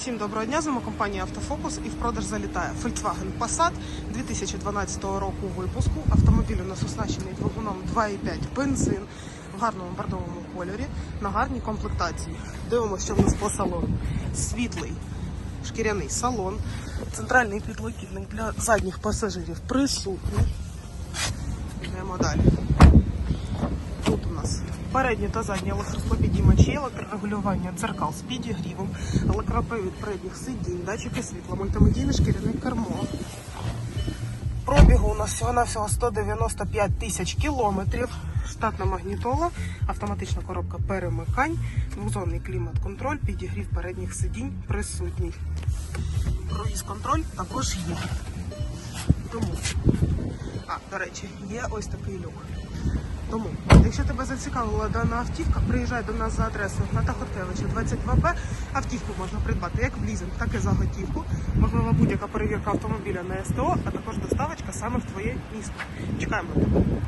Всім доброго дня, з вами компанія Автофокус і в продаж залітає Volkswagen Passat 2012 року випуску. Автомобіль у нас оснащений двигуном 2,5 бензин в гарному бордовому кольорі на гарній комплектації. Дивимося, що в нас по салону. Світлий шкіряний салон, центральний підлокітник для задніх пасажирів присутній. Йдемо далі. Передні та задні електросклопідіймачі, електрорегулювання дзеркал з підігрівом, електропривід передніх сидінь, датчики світла, мультимедійне шкіряне кермо. Пробігу у нас всього-навсього 195 тисяч кілометрів. Штатна магнітола, автоматична коробка перемикань, двозонний клімат-контроль, підігрів передніх сидінь присутній. Круїз-контроль також є. Тому, речі, є ось такий люк. Тому, якщо тебе зацікавила дана автівка, приїжджай до нас за адресою на Тахоткевича 22Б. Автівку можна придбати як в лізинг, так і за готівку. Можлива будь-яка перевірка автомобіля на СТО, а також доставочка саме в твоє місто. Чекаємо тебе.